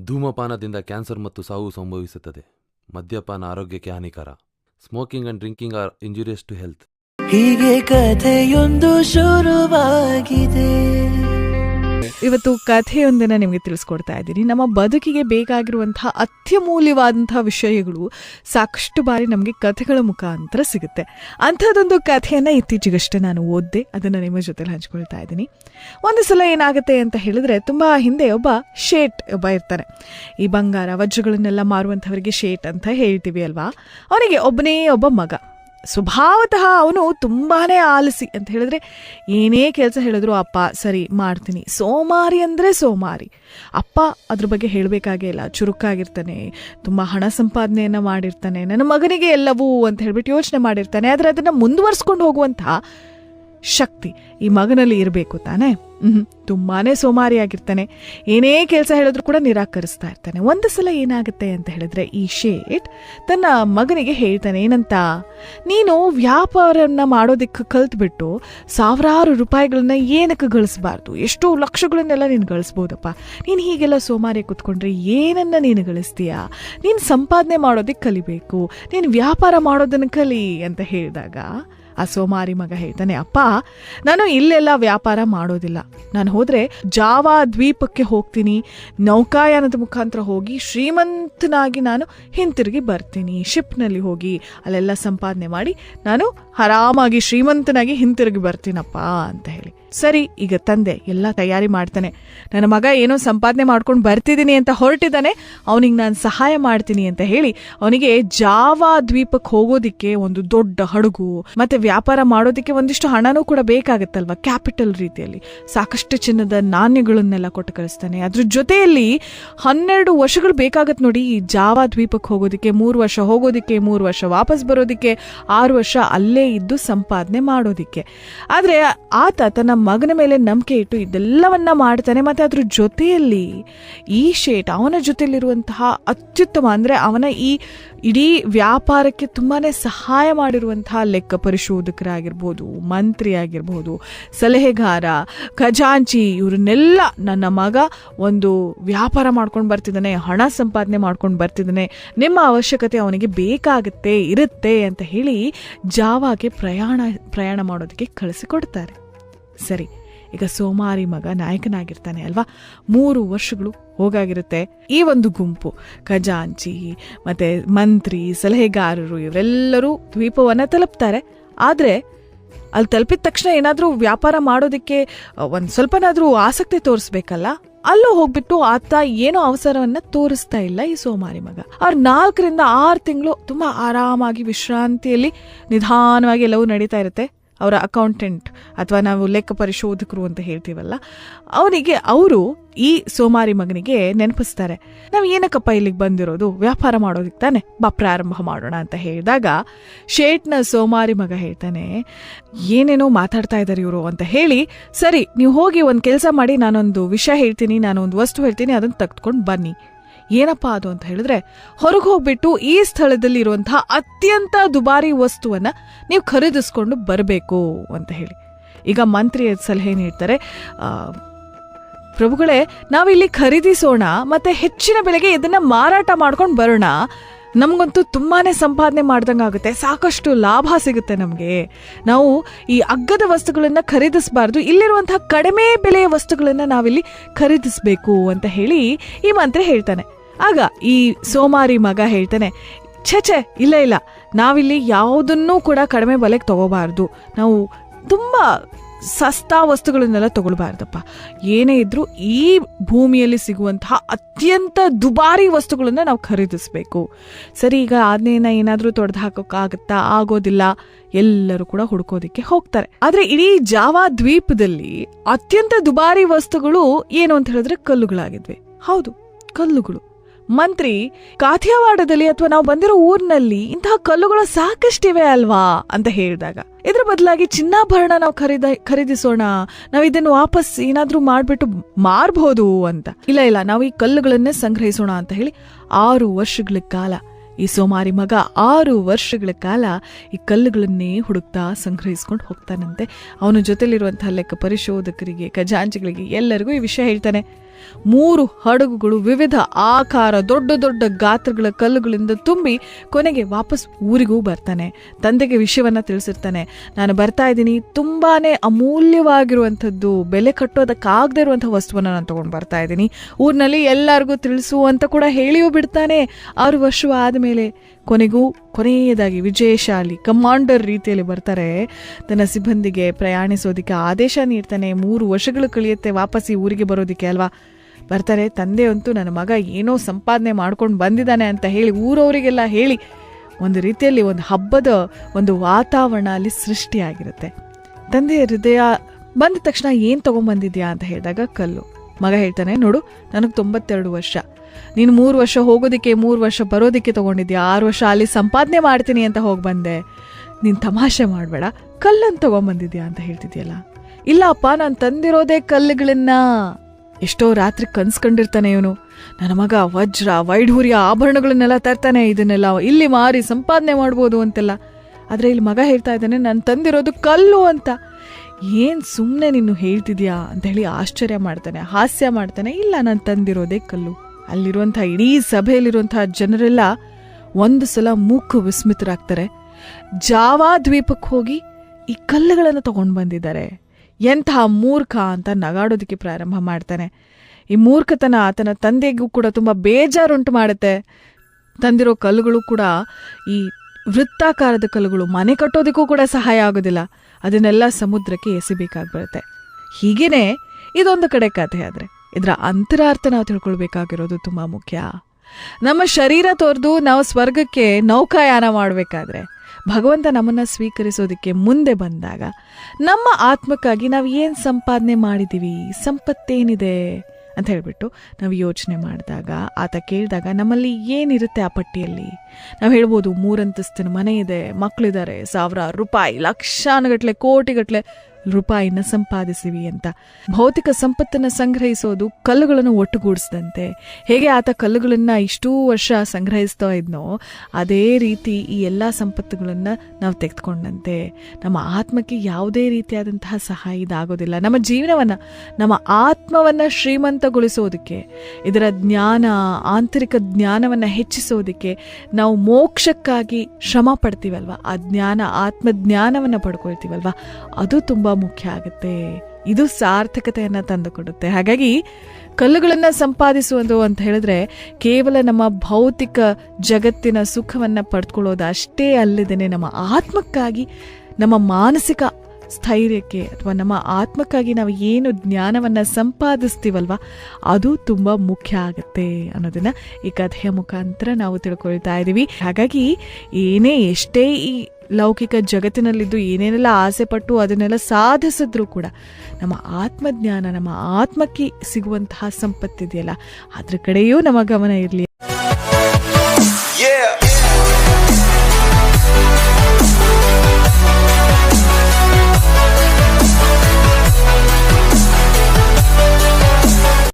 ಧೂಮಪಾನದಿಂದ cancer ಮತ್ತು ಸಾವು ಸಂಭವಿಸುತ್ತದೆ. ಮದ್ಯಪಾನ ಆರೋಗ್ಯಕ್ಕೆ ಹಾನಿಕರ. Smoking and drinking are injurious to health. ಹೀಗೆ ಕಥೆಯೊಂದು ಶುರುವಾಗಿದೆ. ಇವತ್ತು ಕಥೆಯೊಂದನ್ನು ನಿಮಗೆ ತಿಳಿಸ್ಕೊಡ್ತಾ ಇದ್ದೀನಿ. ನಮ್ಮ ಬದುಕಿಗೆ ಬೇಕಾಗಿರುವಂತಹ ಅತ್ಯಮೂಲ್ಯವಾದಂತಹ ವಿಷಯಗಳು ಸಾಕಷ್ಟು ಬಾರಿ ನಮಗೆ ಕಥೆಗಳ ಮುಖಾಂತರ ಸಿಗುತ್ತೆ. ಅಂಥದ್ದೊಂದು ಕಥೆಯನ್ನು ಇತ್ತೀಚೆಗಷ್ಟೇ ನಾನು ಓದಿದೆ. ಅದನ್ನು ನಿಮ್ಮ ಜೊತೆಲಿ ಹಂಚ್ಕೊಳ್ತಾ ಇದ್ದೀನಿ. ಒಂದು ಸಲ ಏನಾಗುತ್ತೆ ಅಂತ ಹೇಳಿದ್ರೆ ತುಂಬ ಹಿಂದೆ ಒಬ್ಬ ಶೇಟ್ ಒಬ್ಬ ಇರ್ತಾನೆ. ಈ ಬಂಗಾರ ವಜ್ರಗಳನ್ನೆಲ್ಲ ಮಾರುವಂಥವರಿಗೆ ಶೇಟ್ ಅಂತ ಹೇಳ್ತೀವಿ ಅಲ್ವಾ? ಅವನಿಗೆ ಒಬ್ಬನೇ ಒಬ್ಬ ಮಗ. ಸ್ವಭಾವತಃ ಅವನು ತುಂಬಾನೇ ಆಲಸಿ ಅಂತ ಹೇಳಿದ್ರೆ, ಏನೇ ಕೆಲಸ ಹೇಳಿದ್ರು ಅಪ್ಪ, ಸರಿ, ಮಾಡ್ತೀನಿ. ಸೋಮಾರಿ ಅಂದರೆ ಸೋಮಾರಿ. ಅಪ್ಪ ಅದ್ರ ಬಗ್ಗೆ ಹೇಳಬೇಕಾಗೇ ಇಲ್ಲ. ಚುರುಕಾಗಿರ್ತಾನೆ, ತುಂಬ ಹಣ ಸಂಪಾದನೆಯನ್ನು ಮಾಡಿರ್ತಾನೆ, ನನ್ನ ಮಗನಿಗೆ ಎಲ್ಲವೂ ಅಂತ ಹೇಳ್ಬಿಟ್ಟು ಯೋಚನೆ ಮಾಡಿರ್ತಾನೆ, ಆದರೆ ಅದನ್ನು ಮುಂದುವರ್ಸ್ಕೊಂಡು ಹೋಗುವಂತಹ ಶಕ್ತಿ ಈ ಮಗನಲ್ಲಿ ಇರಬೇಕು ತಾನೇ? ಹ್ಞೂ ತುಂಬಾ ಸೋಮಾರಿಯಾಗಿರ್ತಾನೆ ಏನೇ ಕೆಲಸ ಹೇಳಿದ್ರು ಕೂಡ ನಿರಾಕರಿಸ್ತಾ ಇರ್ತಾನೆ. ಒಂದು ಸಲ ಏನಾಗುತ್ತೆ ಅಂತ ಹೇಳಿದ್ರೆ ಈ ಶೇಟ್ ತನ್ನ ಮಗನಿಗೆ ಹೇಳ್ತಾನೆ, ಏನಂತ? ನೀನು ವ್ಯಾಪಾರನ್ನ ಮಾಡೋದಕ್ಕೆ ಕಲ್ತ್ಬಿಟ್ಟು ಸಾವಿರಾರು ರೂಪಾಯಿಗಳನ್ನ ಏನಕ್ಕೆ ಗಳಿಸ್ಬಾರ್ದು? ಎಷ್ಟೋ ಲಕ್ಷಗಳನ್ನೆಲ್ಲ ನೀನು ಗಳಿಸ್ಬೋದಪ್ಪ. ನೀನು ಹೀಗೆಲ್ಲ ಸೋಮಾರಿ ಕೂತ್ಕೊಂಡ್ರೆ ಏನನ್ನ ನೀನು ಗಳಿಸ್ತೀಯಾ? ನೀನು ಸಂಪಾದನೆ ಮಾಡೋದಕ್ಕೆ ಕಲಿಬೇಕು. ನೀನು ವ್ಯಾಪಾರ ಮಾಡೋದನ್ನು ಕಲಿ ಅಂತ ಹೇಳಿದಾಗ ಆ ಸೋಮಾರಿ ಮಗ ಹೇಳ್ತಾನೆ, ಅಪ್ಪ, ನಾನು ಇಲ್ಲೆಲ್ಲ ವ್ಯಾಪಾರ ಮಾಡೋದಿಲ್ಲ. ನಾನು ಹೋದ್ರೆ ಜಾವಾ ದ್ವೀಪಕ್ಕೆ ಹೋಗ್ತೀನಿ. ನೌಕಾಯಾನದ ಮುಖಾಂತರ ಹೋಗಿ ಶ್ರೀಮಂತನಾಗಿ ನಾನು ಹಿಂತಿರುಗಿ ಬರ್ತೀನಿ. ಶಿಪ್ನಲ್ಲಿ ಹೋಗಿ ಅಲ್ಲೆಲ್ಲ ಸಂಪಾದನೆ ಮಾಡಿ ನಾನು ಆರಾಮಾಗಿ ಶ್ರೀಮಂತನಾಗಿ ಹಿಂತಿರುಗಿ ಬರ್ತೀನಪ್ಪ ಅಂತ ಹೇಳಿ. ಸರಿ, ಈಗ ತಂದೆ ಎಲ್ಲ ತಯಾರಿ ಮಾಡ್ತಾನೆ. ನನ್ನ ಮಗ ಏನೋ ಸಂಪಾದನೆ ಮಾಡ್ಕೊಂಡು ಬರ್ತಿದ್ದೀನಿ ಅಂತ ಹೊರಟಿದ್ದಾನೆ. ಅವನಿಗೆ ನಾನು ಸಹಾಯ ಮಾಡ್ತೀನಿ ಅಂತ ಹೇಳಿ ಅವನಿಗೆ ಜಾವಾ ದ್ವೀಪಕ್ಕೆ ಹೋಗೋದಿಕ್ಕೆ ಒಂದು ದೊಡ್ಡ ಹಡಗು, ಮತ್ತೆ ವ್ಯಾಪಾರ ಮಾಡೋದಕ್ಕೆ ಒಂದಿಷ್ಟು ಹಣನೂ ಕೂಡ ಬೇಕಾಗತ್ತಲ್ವ? ಕ್ಯಾಪಿಟಲ್ ರೀತಿಯಲ್ಲಿ. ಸಾಕಷ್ಟು ಚಿನ್ನದ ನಾಣ್ಯಗಳನ್ನೆಲ್ಲ ಕೊಟ್ಟು ಕಳಿಸ್ತಾನೆ. ಅದ್ರ ಜೊತೆಯಲ್ಲಿ ಹನ್ನೆರಡು ವರ್ಷಗಳು ಬೇಕಾಗತ್ತೆ ನೋಡಿ, ಈ ಜಾವಾ ದ್ವೀಪಕ್ಕೆ ಹೋಗೋದಿಕ್ಕೆ, ಮೂರು ವರ್ಷ ಹೋಗೋದಿಕ್ಕೆ, ಮೂರು ವರ್ಷ ವಾಪಸ್ ಬರೋದಕ್ಕೆ, ಆರು ವರ್ಷ ಅಲ್ಲೇ ಇದ್ದು ಸಂಪಾದನೆ ಮಾಡೋದಕ್ಕೆ. ಆದರೆ ಆತ ತನ್ನ ಮಗನ ಮೇಲೆ ನಂಬಿಕೆ ಇಟ್ಟು ಇದೆಲ್ಲವನ್ನ ಮಾಡ್ತಾನೆ, ಮತ್ತು ಅದ್ರ ಜೊತೆಯಲ್ಲಿ ಈ ಶೇಟ್ ಅವನ ಜೊತೆಯಲ್ಲಿರುವಂತಹ ಅತ್ಯುತ್ತಮ ಅಂದರೆ ಅವನ ಈ ಇಡೀ ವ್ಯಾಪಾರಕ್ಕೆ ತುಂಬಾ ಸಹಾಯ ಮಾಡಿರುವಂತಹ ಲೆಕ್ಕ ಪರಿಶೋಧಕರಾಗಿರ್ಬೋದು ಮಂತ್ರಿ ಆಗಿರ್ಬೋದು ಸಲಹೆಗಾರ, ಖಜಾಂಚಿ ಇವ್ರನ್ನೆಲ್ಲ ನನ್ನ ಮಗ ಒಂದು ವ್ಯಾಪಾರ ಮಾಡ್ಕೊಂಡು ಬರ್ತಿದ್ದಾನೆ, ಹಣ ಸಂಪಾದನೆ ಮಾಡ್ಕೊಂಡು ಬರ್ತಿದ್ದಾನೆ, ನಿಮ್ಮ ಅವಶ್ಯಕತೆ ಅವನಿಗೆ ಬೇಕಾಗುತ್ತೆ, ಇರುತ್ತೆ ಅಂತ ಹೇಳಿ ಜಾವಾಗೆ ಪ್ರಯಾಣ ಪ್ರಯಾಣ ಮಾಡೋದಕ್ಕೆ ಕಳಿಸಿಕೊಡ್ತಾರೆ. ಸರಿ, ಈಗ ಸೋಮಾರಿ ಮಗ ನಾಯಕನಾಗಿರ್ತಾನೆ ಅಲ್ವಾ? ಮೂರು ವರ್ಷಗಳು ಹೋಗಾಗಿರುತ್ತೆ. ಈ ಒಂದು ಗುಂಪು, ಖಜಾಂಚಿ ಮತ್ತೆ ಮಂತ್ರಿ, ಸಲಹೆಗಾರರು, ಇವರೆಲ್ಲರೂ ದ್ವೀಪವನ್ನು ತಲುಪ್ತಾರೆ. ಆದ್ರೆ ಅಲ್ಲಿ ತಲುಪಿದ ತಕ್ಷಣ ಏನಾದರೂ ವ್ಯಾಪಾರ ಮಾಡೋದಕ್ಕೆ ಒಂದು ಸ್ವಲ್ಪನಾದರೂ ಆಸಕ್ತಿ ತೋರಿಸ್ಬೇಕಲ್ಲ? ಅಲ್ಲೂ ಹೋಗ್ಬಿಟ್ಟು ಆತ ಏನೋ ಅವಸರವನ್ನ ತೋರಿಸ್ತಾ ಇಲ್ಲ ಈ ಸೋಮಾರಿ ಮಗ. ಅವ್ರು ನಾಲ್ಕರಿಂದ ಆರು ತಿಂಗಳು ತುಂಬಾ ಆರಾಮಾಗಿ ವಿಶ್ರಾಂತಿಯಲ್ಲಿ ನಿಧಾನವಾಗಿ ಎಲ್ಲವೂ ನಡೀತಾ ಇರುತ್ತೆ. ಅವರ ಅಕೌಂಟೆಂಟ್ ಅಥವಾ ನಾವು ಲೆಕ್ಕ ಪರಿಶೋಧಕರು ಅಂತ ಹೇಳ್ತೀವಲ್ಲ ಅವನಿಗೆ ಅವರು ಈ ಸೋಮಾರಿ ಮಗನಿಗೆ ನೆನಪಿಸ್ತಾರೆ. ನಾವು ಏನಕ್ಕಪ್ಪ ಇಲ್ಲಿಗೆ ಬಂದಿರೋದು? ವ್ಯಾಪಾರ ಮಾಡೋದಕ್ಕೆ ತಾನೆ? ಬಾ, ಪ್ರಾರಂಭ ಮಾಡೋಣ ಅಂತ ಹೇಳಿದಾಗ ಶೇಟ್ನ ಸೋಮಾರಿ ಮಗ ಹೇಳ್ತಾನೆ, ಏನೇನೋ ಮಾತಾಡ್ತಾ ಇದ್ದಾರೆ ಇವರು ಅಂತ ಹೇಳಿ, ಸರಿ, ನೀವು ಹೋಗಿ ಒಂದು ಕೆಲಸ ಮಾಡಿ, ನಾನೊಂದು ವಿಷಯ ಹೇಳ್ತೀನಿ ನಾನು ಒಂದು ವಸ್ತು ಹೇಳ್ತೀನಿ, ಅದನ್ನು ತೆಗೆದುಕೊಂಡು ಬನ್ನಿ. ಏನಪ್ಪಾ ಅದು ಅಂತ ಹೇಳಿದ್ರೆ ಹೊರಗೆ ಹೋಗ್ಬಿಟ್ಟು ಈ ಸ್ಥಳದಲ್ಲಿ ಇರುವಂತಹ ಅತ್ಯಂತ ದುಬಾರಿ ವಸ್ತುವನ್ನ ನೀವು ಖರೀದಿಸ್ಕೊಂಡು ಬರಬೇಕು ಅಂತ ಹೇಳಿ. ಈಗ ಮಂತ್ರಿ ಸಲಹೆ ನೀಡ್ತಾರೆ ಪ್ರಭುಗಳೇ, ನಾವಿಲ್ಲಿ ಖರೀದಿಸೋಣ, ಮತ್ತೆ ಹೆಚ್ಚಿನ ಬೆಲೆಗೆ ಇದನ್ನ ಮಾರಾಟ ಮಾಡ್ಕೊಂಡು ಬರೋಣ ನಮಗಂತೂ ತುಂಬಾ ಸಂಪಾದನೆ ಮಾಡ್ದಂಗೆ ಆಗುತ್ತೆ. ಸಾಕಷ್ಟು ಲಾಭ ಸಿಗುತ್ತೆ ನಮಗೆ. ನಾವು ಈ ಅಗ್ಗದ ವಸ್ತುಗಳನ್ನು ಖರೀದಿಸಬಾರ್ದು. ಇಲ್ಲಿರುವಂತಹ ಕಡಿಮೆ ಬೆಲೆಯ ವಸ್ತುಗಳನ್ನು ನಾವಿಲ್ಲಿ ಖರೀದಿಸಬೇಕು ಅಂತ ಹೇಳಿ ಈ ಮಂತ್ರ ಹೇಳ್ತಾನೆ. ಆಗ ಈ ಸೋಮಾರಿ ಮಗ ಹೇಳ್ತಾನೆ, ಛೆ ಛೆ, ಇಲ್ಲ ಇಲ್ಲ. ನಾವಿಲ್ಲಿ ಯಾವುದನ್ನೂ ಕೂಡ ಕಡಿಮೆ ಬೆಲೆಗೆ ತಗೋಬಾರ್ದು. ನಾವು ತುಂಬಾ ಸಸ್ತಾ ವಸ್ತುಗಳನ್ನೆಲ್ಲ ತಗೊಳ್ಬಾರ್ದಪ್ಪ. ಏನೇ ಇದ್ರೂ ಈ ಭೂಮಿಯಲ್ಲಿ ಸಿಗುವಂತಹ ಅತ್ಯಂತ ದುಬಾರಿ ವಸ್ತುಗಳನ್ನ ನಾವು ಖರೀದಿಸಬೇಕು. ಸರಿ, ಈಗ ಆಜ್ಞೆಯನ್ನ ಏನಾದ್ರೂ ತೊಡೆದು ಹಾಕೋಕ್ಕಾಗತ್ತಾ ಆಗೋದಿಲ್ಲ. ಎಲ್ಲರೂ ಕೂಡ ಹುಡ್ಕೋದಿಕ್ಕೆ ಹೋಗ್ತಾರೆ. ಆದ್ರೆ ಇಡೀ ಜಾವಾ ದ್ವೀಪದಲ್ಲಿ ಅತ್ಯಂತ ದುಬಾರಿ ವಸ್ತುಗಳು ಏನು ಅಂತ ಹೇಳಿದ್ರೆ ಕಲ್ಲುಗಳಾಗಿದ್ವಿ. ಹೌದು, ಕಲ್ಲುಗಳು. ಮಂತ್ರಿ, ಕಾಥಿಯಾವಾಡದಲ್ಲಿ ಅಥವಾ ನಾವು ಬಂದಿರೋ ಊರಿನಲ್ಲಿ ಇಂತಹ ಕಲ್ಲುಗಳು ಸಾಕಷ್ಟಿವೆ ಅಲ್ವಾ ಅಂತ ಹೇಳಿದಾಗ, ಇದ್ರ ಬದಲಾಗಿ ಚಿನ್ನಾಭರಣ ನಾವು ಖರೀದ, ಖರೀದಿಸೋಣ, ನಾವು ಇದನ್ನು ವಾಪಸ್ ಏನಾದ್ರೂ ಮಾಡ್ಬಿಟ್ಟು ಮಾರ್ಬಹುದು ಅಂತ. ಇಲ್ಲ ಇಲ್ಲ, ನಾವು ಈ ಕಲ್ಲುಗಳನ್ನೇ ಸಂಗ್ರಹಿಸೋಣ ಅಂತ ಹೇಳಿ ಆರು ವರ್ಷಗಳ ಕಾಲ, ಈ ಸೋಮಾರಿ ಮಗ ಆರು ವರ್ಷಗಳ ಕಾಲ ಈ ಕಲ್ಲುಗಳನ್ನೇ ಹುಡುಕ್ತಾ ಸಂಗ್ರಹಿಸ್ಕೊಂಡು ಹೋಗ್ತಾನಂತೆ. ಅವನ ಜೊತೆಲಿರುವಂತಹ ಲೆಕ್ಕ ಪರಿಶೋಧಕರಿಗೆ, ಖಜಾಂಚಿಗಳಿಗೆ ಎಲ್ಲರಿಗೂ ಈ ವಿಷಯ ಹೇಳ್ತಾನೆ. ಮೂರು ಹಡಗುಗಳು ವಿವಿಧ ಆಕಾರ, ದೊಡ್ಡ ದೊಡ್ಡ ಗಾತ್ರಗಳ ಕಲ್ಲುಗಳಿಂದ ತುಂಬಿ ಕೊನೆಗೆ ವಾಪಸ್ ಊರಿಗೂ ಬರ್ತಾನೆ. ತಂದೆಗೆ ವಿಷಯವನ್ನ ತಿಳಿಸಿರ್ತಾನೆ. ನಾನು ಬರ್ತಾ ಇದ್ದೀನಿ. ತುಂಬಾನೇ ಅಮೂಲ್ಯವಾಗಿರುವಂಥದ್ದು, ಬೆಲೆ ಕಟ್ಟೋದಕ್ಕಾಗದೇ ಇರುವಂಥ ವಸ್ತುವನ್ನ ನಾನು ತಗೊಂಡು ಬರ್ತಾ ಇದ್ದೀನಿ. ಊರಿನಲ್ಲಿ ಎಲ್ಲರಿಗೂ ತಿಳಿಸು ಅಂತ ಕೂಡ ಹೇಳಿಯೂ ಬಿಡ್ತಾನೆ. ಆರು ವರ್ಷ ಆದಮೇಲೆ ಕೊನೆಗೂ ಕೊನೆಯದಾಗಿ ವಿಜಯಶಾಲಿ ಕಮಾಂಡರ್ ರೀತಿಯಲ್ಲಿ ಬರ್ತಾರೆ. ತನ್ನ ಸಿಬ್ಬಂದಿಗೆ ಪ್ರಯಾಣಿಸೋದಕ್ಕೆ ಆದೇಶ ನೀಡ್ತಾನೆ. ಮೂರು ವರ್ಷಗಳು ಕಳೆಯುತ್ತೆ. ವಾಪಸ್ ಈ ಊರಿಗೆ ಬರೋದಕ್ಕೆ ಅಲ್ವಾ? ಬರ್ತಾರೆ ತಂದೆ ಅಂತೂ ನನ್ನ ಮಗ ಏನೋ ಸಂಪಾದನೆ ಮಾಡ್ಕೊಂಡು ಬಂದಿದ್ದಾನೆ ಅಂತ ಹೇಳಿ ಊರವರಿಗೆಲ್ಲ ಹೇಳಿ ಒಂದು ರೀತಿಯಲ್ಲಿ ಒಂದು ಹಬ್ಬದ ಒಂದು ವಾತಾವರಣ ಅಲ್ಲಿ ಸೃಷ್ಟಿಯಾಗಿರುತ್ತೆ. ತಂದೆಯ ಹೃದಯ ಬಂದ ತಕ್ಷಣ ಏನು ತಗೊಂಬಂದಿದ್ಯಾ ಅಂತ ಹೇಳಿದಾಗ ಕಲ್ಲು. ಮಗ ಹೇಳ್ತಾನೆ, ನೋಡು, ನನಗೆ ತೊಂಬತ್ತೆರಡು ವರ್ಷ. ನೀನು ಮೂರು ವರ್ಷ ಹೋಗೋದಕ್ಕೆ, ಮೂರು ವರ್ಷ ಬರೋದಕ್ಕೆ ತೊಗೊಂಡಿದ್ಯಾ? ಆರು ವರ್ಷ ಅಲ್ಲಿ ಸಂಪಾದನೆ ಮಾಡ್ತೀನಿ ಅಂತ ಹೋಗಿ ಬಂದೆ. ನೀನು ತಮಾಷೆ ಮಾಡಬೇಡ ಕಲ್ಲನ್ನು ತಗೊಂಬಂದಿದ್ಯಾ ಅಂತ ಹೇಳ್ತಿದ್ಯಲ್ಲ? ಇಲ್ಲಪ್ಪ, ನಾನು ತಂದಿರೋದೇ ಕಲ್ಲುಗಳನ್ನ. ಎಷ್ಟೋ ರಾತ್ರಿ ಕನ್ಸ್ಕೊಂಡಿರ್ತಾನೆ ಇವನು. ನನ್ನ ಮಗ ವಜ್ರ, ವೈಢೂರ್ಯ ಆಭರಣಗಳನ್ನೆಲ್ಲ ತರ್ತಾನೆ, ಇದನ್ನೆಲ್ಲ ಇಲ್ಲಿ ಮಾರಿ ಸಂಪಾದನೆ ಮಾಡ್ಬೋದು ಅಂತೆಲ್ಲ. ಆದರೆ ಇಲ್ಲಿ ಮಗ ಹೇಳ್ತಾ ಇದ್ದಾನೆ, ನಾನು ತಂದಿರೋದು ಕಲ್ಲು ಅಂತ. ಏನು ಸುಮ್ಮನೆ ನೀನು ಹೇಳ್ತಿದ್ಯಾ ಅಂತ ಹೇಳಿ ಆಶ್ಚರ್ಯ ಮಾಡ್ತಾನೆ, ಹಾಸ್ಯ ಮಾಡ್ತಾನೆ, ಇಲ್ಲ, ನಾನು ತಂದಿರೋದೇ ಕಲ್ಲು. ಅಲ್ಲಿರುವಂಥ ಇಡೀ ಸಭೆಯಲ್ಲಿರುವಂಥ ಜನರೆಲ್ಲ ಒಂದು ಸಲ ಮೂಕು ವಿಸ್ಮಿತರಾಗ್ತಾರೆ. ಜಾವಾ ದ್ವೀಪಕ್ಕೆ ಹೋಗಿ ಈ ಕಲ್ಲುಗಳನ್ನು ತಗೊಂಡು ಬಂದಿದ್ದಾರೆ ಎಂತಹ ಮೂರ್ಖ ಅಂತ ನಗಾಡೋದಕ್ಕೆ ಪ್ರಾರಂಭ ಮಾಡ್ತಾನೆ. ಈ ಮೂರ್ಖತನ ಆತನ ತಂದೆಗೂ ಕೂಡ ತುಂಬ ಬೇಜಾರುಂಟು ಮಾಡುತ್ತೆ. ತಂದಿರೋ ಕಲ್ಲುಗಳು ಕೂಡ ಈ ವೃತ್ತಾಕಾರದ ಕಲ್ಲುಗಳು ಮನೆ ಕಟ್ಟೋದಕ್ಕೂ ಕೂಡ ಸಹಾಯ ಆಗೋದಿಲ್ಲ. ಅದನ್ನೆಲ್ಲ ಸಮುದ್ರಕ್ಕೆ ಎಸಿಬೇಕಾಗಿ ಬರುತ್ತೆ. ಹೀಗೇನೆ ಇದೊಂದು ಕಡೆ ಕಥೆ ಆದರೆ ಇದರ ಅಂತರಾರ್ಥ ನಾವು ತಿಳ್ಕೊಳ್ಬೇಕಾಗಿರೋದು ತುಂಬ ಮುಖ್ಯ. ನಮ್ಮ ಶರೀರ ತೋರ್ದು ನಾವು ಸ್ವರ್ಗಕ್ಕೆ ನೌಕಾಯಾನ ಮಾಡಬೇಕಾದ್ರೆ ಭಗವಂತ ನಮ್ಮನ್ನು ಸ್ವೀಕರಿಸೋದಕ್ಕೆ ಮುಂದೆ ಬಂದಾಗ ನಮ್ಮ ಆತ್ಮಕ್ಕಾಗಿ ನಾವು ಏನು ಸಂಪಾದನೆ ಮಾಡಿದ್ದೀವಿ ಸಂಪತ್ತೇನಿದೆ ಅಂತ ಹೇಳಿಬಿಟ್ಟು ನಾವು ಯೋಚನೆ ಮಾಡಿದಾಗ, ಆತ ಕೇಳಿದಾಗ ನಮ್ಮಲ್ಲಿ ಏನಿರುತ್ತೆ ಆ ಪಟ್ಟಿಯಲ್ಲಿ? ನಾವು ಹೇಳ್ಬೋದು ಮೂರಂತಸ್ತಿನ ಮನೆ ಇದೆ ಮಕ್ಕಳಿದ್ದಾರೆ ಸಾವಿರಾರು ರೂಪಾಯಿ, ಲಕ್ಷಾನುಗಟ್ಲೆ, ಕೋಟಿಗಟ್ಲೆ ರೂಪಾಯಿನ ಸಂಪಾದಿಸಿವಿ ಅಂತ. ಭೌತಿಕ ಸಂಪತ್ತನ್ನು ಸಂಗ್ರಹಿಸೋದು ಕಲ್ಲುಗಳನ್ನು ಒಟ್ಟುಗೂಡಿಸಿದಂತೆ. ಹೇಗೆ ಆತ ಕಲ್ಲುಗಳನ್ನು ಇಷ್ಟೂ ವರ್ಷ ಸಂಗ್ರಹಿಸ್ತಾ ಇದ್ನೋ, ಅದೇ ರೀತಿ ಈ ಎಲ್ಲ ಸಂಪತ್ತುಗಳನ್ನು ನಾವು ತೆಗೆದುಕೊಂಡಂತೆ. ನಮ್ಮ ಆತ್ಮಕ್ಕೆ ಯಾವುದೇ ರೀತಿಯಾದಂತಹ ಸಹಾಯ ಇದಾಗೋದಿಲ್ಲ. ನಮ್ಮ ಜೀವನವನ್ನು, ನಮ್ಮ ಆತ್ಮವನ್ನು ಶ್ರೀಮಂತಗೊಳಿಸೋದಕ್ಕೆ, ಇದರ ಜ್ಞಾನ, ಆಂತರಿಕ ಜ್ಞಾನವನ್ನು ಹೆಚ್ಚಿಸೋದಕ್ಕೆ ನಾವು ಮೋಕ್ಷಕ್ಕಾಗಿ ಶ್ರಮ ಪಡ್ತೀವಲ್ವ? ಆ ಜ್ಞಾನ, ಆತ್ಮಜ್ಞಾನವನ್ನು ಪಡ್ಕೊಳ್ತೀವಲ್ವ? ಅದು ತುಂಬ ಮುಖ್ಯ ಆಗುತ್ತೆ. ಇದು ಸಾರ್ಥಕತೆಯನ್ನು ತಂದುಕೊಡುತ್ತೆ. ಹಾಗಾಗಿ ಕಲ್ಲುಗಳನ್ನು ಸಂಪಾದಿಸುವುದು ಅಂತ ಹೇಳಿದ್ರೆ ಕೇವಲ ನಮ್ಮ ಭೌತಿಕ ಜಗತ್ತಿನ ಸುಖವನ್ನು ಪಡೆದುಕೊಳ್ಳೋದು ಅಷ್ಟೇ ಅಲ್ಲದೇನೆ ನಮ್ಮ ಆತ್ಮಕ್ಕಾಗಿ, ನಮ್ಮ ಮಾನಸಿಕ ಸ್ಥೈರ್ಯಕ್ಕೆ ಅಥವಾ ನಮ್ಮ ಆತ್ಮಕ್ಕಾಗಿ ನಾವು ಏನು ಜ್ಞಾನವನ್ನು ಸಂಪಾದಿಸ್ತೀವಲ್ವ, ಅದು ತುಂಬ ಮುಖ್ಯ ಆಗುತ್ತೆ ಅನ್ನೋದನ್ನ ಈ ಕಥೆಯ ಮುಖಾಂತರ ನಾವು ತಿಳ್ಕೊಳ್ತಾ ಇದ್ದೀವಿ ಹಾಗಾಗಿ ಏನೇ ಎಷ್ಟೇ ಈ ಲೌಕಿಕ ಜಗತ್ತಿನಲ್ಲಿದ್ದು ಏನೇನೆಲ್ಲ ಆಸೆ ಪಟ್ಟು ಅದನ್ನೆಲ್ಲ ಸಾಧಿಸಿದ್ರೂ ಕೂಡ ನಮ್ಮ ಆತ್ಮಜ್ಞಾನ, ನಮ್ಮ ಆತ್ಮಕ್ಕೆ ಸಿಗುವಂತಹ ಸಂಪತ್ತಿದೆಯಲ್ಲ ಅದ್ರ ಕಡೆಯೂ ನಮ್ಮ ಗಮನ ಇರಲಿ.